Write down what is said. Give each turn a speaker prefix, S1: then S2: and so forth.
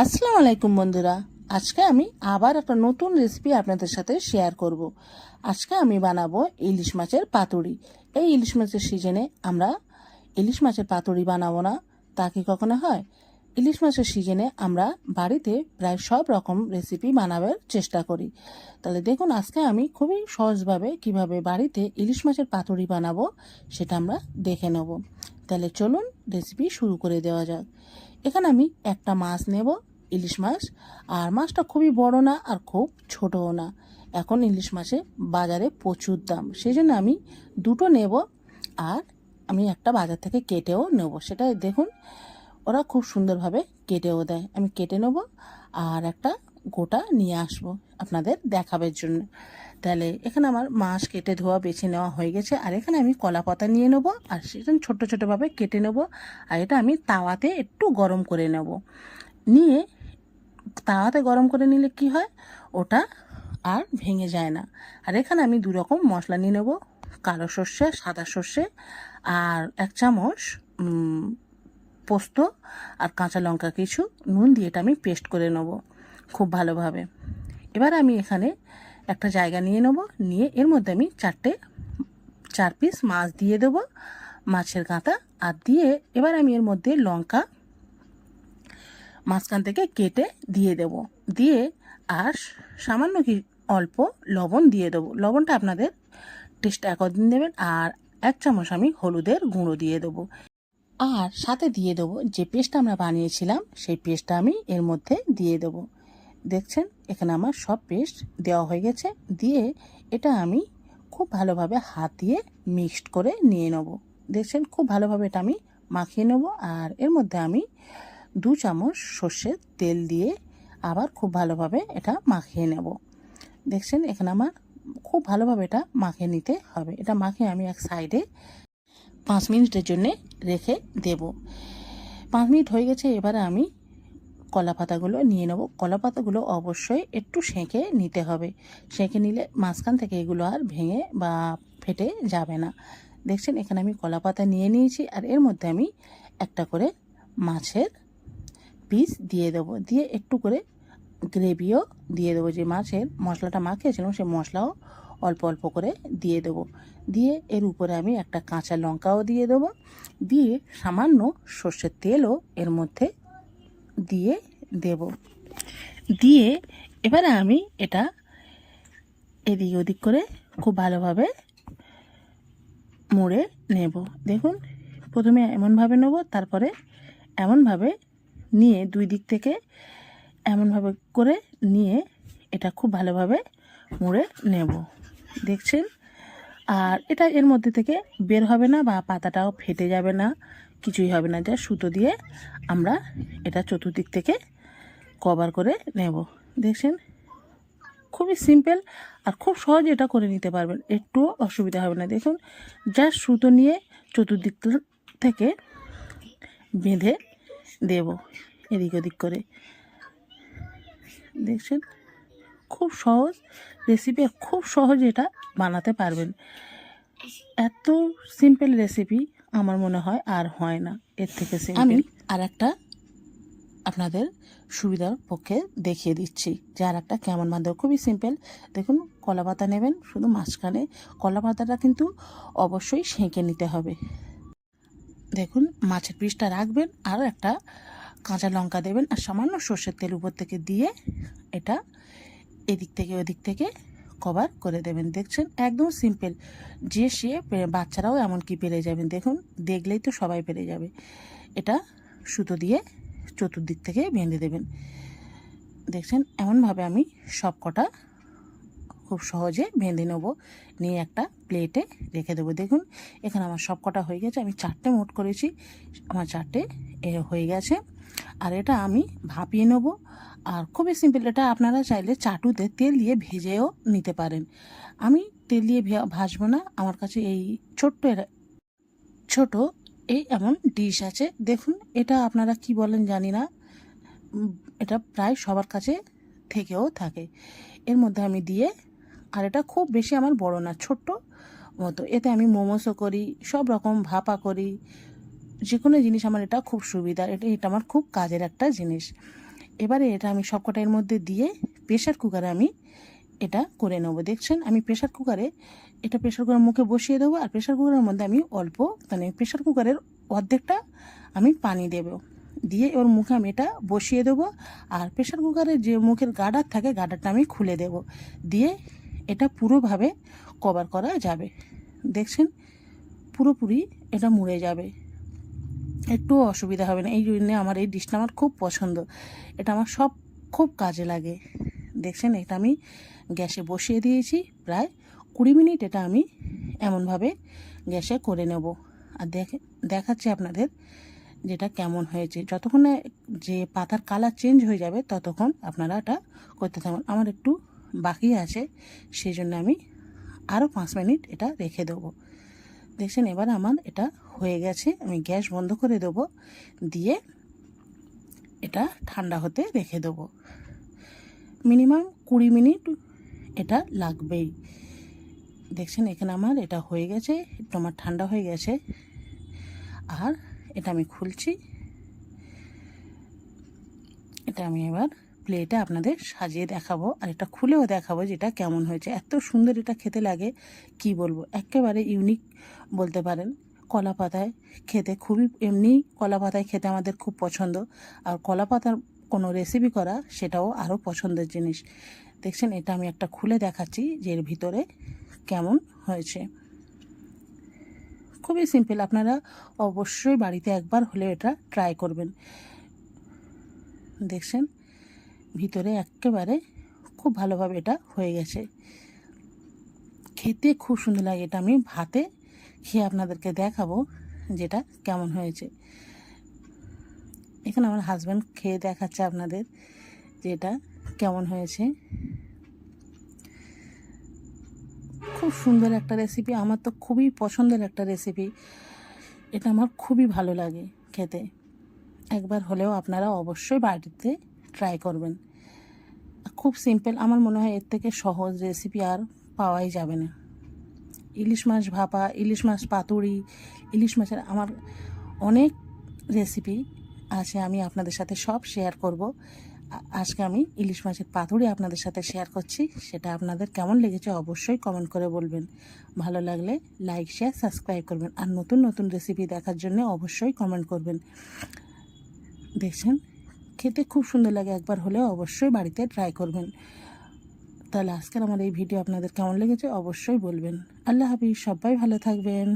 S1: আসসালামু আলাইকুম বন্ধুরা। আজকে আমি আবার একটা নতুন রেসিপি আপনাদের সাথে শেয়ার করব। আজকে আমি বানাবো ইলিশ মাছের পাতুড়ি। এই ইলিশ মাছের সিজনে আমরা ইলিশ মাছের পাতুড়ি বানাবো না, তা কি কখনো হয়? ইলিশ মাছের সিজনে আমরা বাড়িতে প্রায় সব রকম রেসিপি বানাবার চেষ্টা করি। তাহলে দেখুন, আজকে আমি খুবই সহজভাবে কীভাবে বাড়িতে ইলিশ মাছের পাতুড়ি বানাবো, সেটা আমরা দেখে নেব। তাহলে চলুন রেসিপি শুরু করে দেওয়া যাক। এখানে আমি একটা মাছ নেব, ইলিশ মাছ। আর মাছটা খুবই বড় না আর খুব ছোটও না। এখন ইলিশ মাছে বাজারে প্রচুর দাম। সেই জন্য আমি দুটো নেব আর আমি একটা বাজার থেকে কেটেও নেব। সেটা দেখুন, ওরা খুব সুন্দরভাবে কেটেও দেয়। আমি কেটে নেব আর একটা গোটা নিয়ে আসব। আপনাদের দেখাবের জন্য। তাহলে এখানে আমার মাছ কেটে ধোয়া বেছে নেওয়া হয়ে গেছে। আর এখানে আমি কলা পাতা নিয়ে নেব আর সেটা ছোটো ছোটোভাবে কেটে নেব। আর এটা আমি তাওয়াতে একটু গরম করে নেব। নিয়ে তাওয়াতে গরম করে নিলে কি হয়? ওটা আর ভেঙে যায় না। আর এখানে আমি দু রকম মশলা নিয়ে নেব। কালো সর্ষে, সাদা সর্ষে আর এক চামচ পোস্ত আর কাঁচা লঙ্কা কিছু। নুন দিয়ে এটা আমি পেস্ট করে নেব। খুব ভালোভাবে। এবার আমি এখানে একটা জায়গা নিয়ে নেব। নিয়ে এর মধ্যে আমি চারটে, চার পিস মাছ দিয়ে দেবো, মাছের গাঁতা আর দিয়ে এবার আমি এর মধ্যে লঙ্কা মাঝখান থেকে কেটে দিয়ে দেব। দিয়ে আর সামান্য কি অল্প লবণ দিয়ে দেবো। লবণটা আপনাদের টেস্ট একদিন দেবেন। আর এক চামচ আমি হলুদের গুঁড়ো দিয়ে দেবো। আর সাথে দিয়ে দেবো যে পেস্টটা আমরা বানিয়েছিলাম, সেই পেস্টটা আমি এর মধ্যে দিয়ে দেবো। দেখছেন, এখানে আমার সব পেস্ট দেওয়া হয়ে গেছে। দিয়ে এটা আমি খুব ভালোভাবে হাত দিয়ে মিক্সড করে নিয়ে নেব। দেখছেন, খুব ভালোভাবে এটা আমি মাখিয়ে নেব। আর এর মধ্যে আমি দু চামচ সর্ষের তেল দিয়ে আবার খুব ভালোভাবে এটা মাখিয়ে নেব। দেখছেন, এখানে আমার খুব ভালোভাবে এটা মাখিয়ে নিতে হবে। এটা মাখিয়ে আমি এক সাইডে পাঁচ মিনিটের জন্য রেখে দেব। পাঁচ মিনিট হয়ে গেছে, এবারে আমি কলা পাতাগুলো নিয়ে নেব। কলা পাতাগুলো অবশ্যই একটু সেঁকে নিতে হবে। সেঁকে নিলে মাঝখান থেকে এগুলো আর ভেঙে বা ফেটে যাবে না। দেখছেন? এখানে আমি কলা পাতা নিয়ে নিয়েছি আর এর মধ্যে আমি একটা করে মাছের পিস দিয়ে দেবো। দিয়ে একটু করে গ্রেভিও দিয়ে দেবো। যে মাছের মশলাটা মাখিয়েছিলাম সেই মশলাও অল্প অল্প করে দিয়ে দেবো। দিয়ে এর উপরে আমি একটা কাঁচা লঙ্কাও দিয়ে দেবো। দিয়ে সামান্য সর্ষের তেলও এর মধ্যে দিয়ে দেব। দিয়ে এবারে আমি এটা এদিক ওদিক করে খুব ভালোভাবে মুড়ে নেব। দেখুন, প্রথমে এমনভাবে নেব, তারপরে এমনভাবে নিয়ে দুই দিক থেকে এমনভাবে করে নিয়ে এটা খুব ভালোভাবে মুড়ে নেব। দেখছেন? আর এটা এর মধ্যে থেকে বের হবে না বা পাতাটাও ফেটে যাবে না। কিছুই হবে না। যা সুতো দিয়ে আমরা এটা চতুর্দিক থেকে কভার করে নেব। দেখছেন? খুবই সিম্পল আর খুব সহজে এটা করে নিতে পারবেন। একটুও অসুবিধা হবে না। দেখুন যা সুতো নিয়ে চতুর্দিক থেকে বেঁধে দেব এদিক ওদিক করে। দেখছেন? খুব সহজ রেসিপি খুব সহজে এটা বানাতে পারবেন। এত সিম্পল রেসিপি আমার মনে হয় আর হয় না। এর থেকে আমি আর একটা আপনাদের সুবিধার পক্ষে দেখিয়ে দিচ্ছি। যে আর একটা কেমন বাঁধবে খুবই সিম্পল। দেখুন, কলা পাতা নেবেন, শুধু মাঝখানে। কলা পাতাটা কিন্তু অবশ্যই সেঁকে নিতে হবে। দেখুন, মাছের পিসটা রাখবেন, আর একটা কাঁচা লঙ্কা দেবেন, আর সামান্য সর্ষের তেল উপর থেকে দিয়ে এটা এদিক থেকে ওদিক থেকে কভার করে দেবেন। দেখছেন? একদম সিম্পল যে সে বাচ্চারাও এমনকি পেরে যাবেন। দেখুন, দেখলেই তো সবাই পেরে যাবে। এটা সুতো দিয়ে চতুর্দিক থেকে বেঁধে দেবেন। দেখছেন? এমনভাবে আমি সব কটা খুব সহজে বেঁধে নেব। নিয়ে একটা প্লেটে রেখে দেবো। দেখুন, এখানে আমার সব কটা হয়ে গেছে। আমি চারটে মোট করেছি। আমার চারটে হয়ে গেছে। আর এটা আমি ভাপিয়ে নেব। আর খুবই সিম্পল এটা, আপনারা চাইলে চাটুতে তেল দিয়ে ভেজেও নিতে পারেন। আমি তেল দিয়ে ভাজবো না, আমার কাছে এই ছোট্ট ছোট এই এমন ডিশ আছে। দেখুন, এটা আপনারা কি বলেন জানি না এটা প্রায় সবার কাছে থেকেও থাকে। এর মধ্যে আমি দিয়ে, আর এটা খুব বেশি আমার বড় না, ছোট্ট মতো। এতে আমি মোমোসও করি, সব রকম ভাপা করি যে কোনো জিনিস আমার এটা খুব সুবিধা, এটা এটা আমার খুব কাজের একটা জিনিস। এবারে এটা আমি সবকটা এর মধ্যে দিয়ে প্রেশার কুকারে আমি এটা করে নেব। দেখছেন? আমি প্রেশার কুকারে এটা প্রেশার কুকারের মুখে বসিয়ে দেবো আর প্রেশার কুকারের মধ্যে আমি অল্প মানে প্রেশার কুকারের অর্ধেকটা আমি পানি দেবো। দিয়ে ওর মুখে আমি এটা বসিয়ে দেবো আর প্রেশার কুকারের যে মুখের গার্ডার থাকে, গার্ডারটা আমি খুলে দেব। দিয়ে এটা পুরোভাবে কভার করা যাবে। দেখছেন? পুরোপুরি এটা মুড়ে যাবে। একটু অসুবিধা হবে না। এই জন্যে আমার এই ডিশটা আমার খুব পছন্দ। এটা আমার সব খুব কাজে লাগে। দেখছেন, এটা আমি গ্যাসে বসিয়ে দিয়েছি। প্রায় কুড়ি মিনিট এটা আমি এমনভাবে গ্যাসে করে নেব। আর দেখে, দেখাচ্ছি আপনাদের যেটা কেমন হয়েছে। যতক্ষণে যে পাতার কালার চেঞ্জ হয়ে যাবে, ততক্ষণ আপনারা এটা করতে থাকুন। আমার একটু বাকি আছে সেই জন্য আমি আরও পাঁচ মিনিট এটা রেখে দেবো। দেখছেন, এবার আমার এটা হয়ে গেছে। আমি গ্যাস বন্ধ করে দেবো, দিয়ে এটা ঠান্ডা হতে রেখে দেবো। মিনিমাম কুড়ি মিনিট এটা লাগবেই। দেখছেন, এখানে আমার এটা হয়ে গেছে, একটু আমার ঠান্ডা হয়ে গেছে। আর এটা আমি খুলছি। এটা আমি এবার প্লেটে আপনাদের সাজিয়ে দেখাবো আর এটা খুলেও দেখাবো যেটা কেমন হয়েছে। এত সুন্দর এটা খেতে লাগে, কি বলব? একেবারে ইউনিক বলতে পারেন। কলা পাতায় খেতে খুবই, এমনি কলা পাতায় খেতে আমাদের খুব পছন্দ। আর কলা পাতার কোনো রেসিপি করা সেটাও আরও পছন্দের জিনিস। দেখছেন, এটা আমি একটা খুলে দেখাচ্ছি যে এর ভিতরে কেমন হয়েছে। খুবই সিম্পল আপনারা অবশ্যই বাড়িতে একবার হলে এটা ট্রাই করবেন। দেখছেন ভিতরে একেবারে খুব ভালোভাবে এটা হয়ে গেছে। খেতে খুব সুন্দর লাগে এটা। আমি ভাতে খেয়ে আপনাদেরকে দেখাবো যেটা কেমন হয়েছে। এখানে আমার হাজব্যান্ড খেয়ে দেখাচ্ছে আপনাদের যে এটা কেমন হয়েছে। খুব সুন্দর একটা রেসিপি আমার তো খুবই পছন্দের একটা রেসিপি এটা আমার খুবই ভালো লাগে খেতে। একবার হলেও আপনারা অবশ্যই বাড়িতে ট্রাই করবেন। খুব সিম্পল আমার মনে হয় এর থেকে সহজ রেসিপি আর পাওয়াই যাবে না। ইলিশ মাছ ভাপা, ইলিশ মাছ পাতুড়ি, ইলিশ মাছের আমার অনেক রেসিপি আছে, আমি আপনাদের সাথে সব শেয়ার করব। আজকে আমি ইলিশ মাছের পাতুড়ি আপনাদের সাথে শেয়ার করছি, সেটা আপনাদের কেমন লেগেছে অবশ্যই কমেন্ট করে বলবেন। ভালো লাগলে লাইক শেয়ার সাবস্ক্রাইব করবেন, আর নতুন নতুন রেসিপি দেখার জন্য অবশ্যই কমেন্ট করবেন। দেখছেন? খেতে খুব সুন্দর লাগে একবার হলেও অবশ্যই বাড়িতে ট্রাই করবেন। তাহলে আজকের আমার এই ভিডিও আপনাদের কেমন লেগেছে অবশ্যই বলবেন। আল্লাহ হাফিজ, সবাই ভালো থাকবেন।